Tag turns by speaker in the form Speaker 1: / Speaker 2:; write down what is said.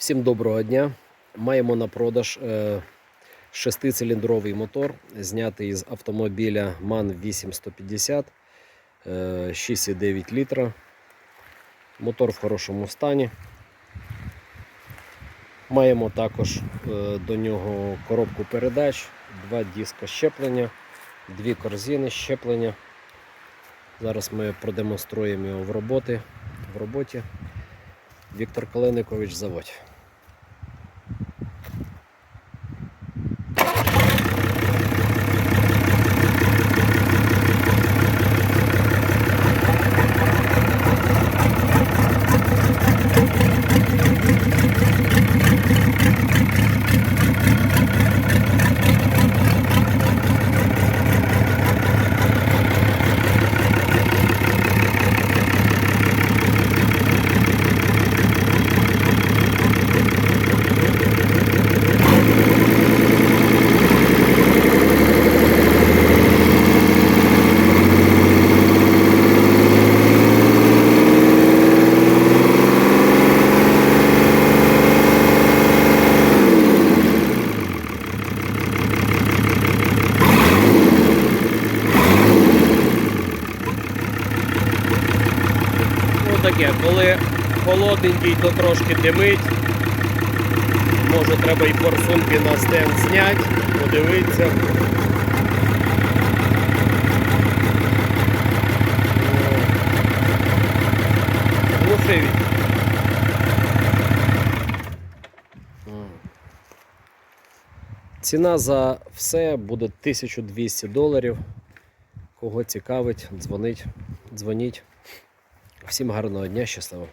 Speaker 1: Всім доброго дня. Маємо на продаж е, шестициліндровий мотор, знятий з автомобіля MAN 8150 е, 6,9 літра. Мотор в хорошому стані. Маємо також е, до нього коробку передач, два диска щеплення, дві корзини щеплення. Зараз ми продемонструємо його в роботи, в роботі. Віктор Каленикович заводь. Таке, коли холодненький, то трошки димить. Може треба і форсунки на стенд зняти, подивитися. Ціна за все буде 1200 доларів. Кого цікавить, дзвонить, дзвоніть. Всім гарного дня, щасливо.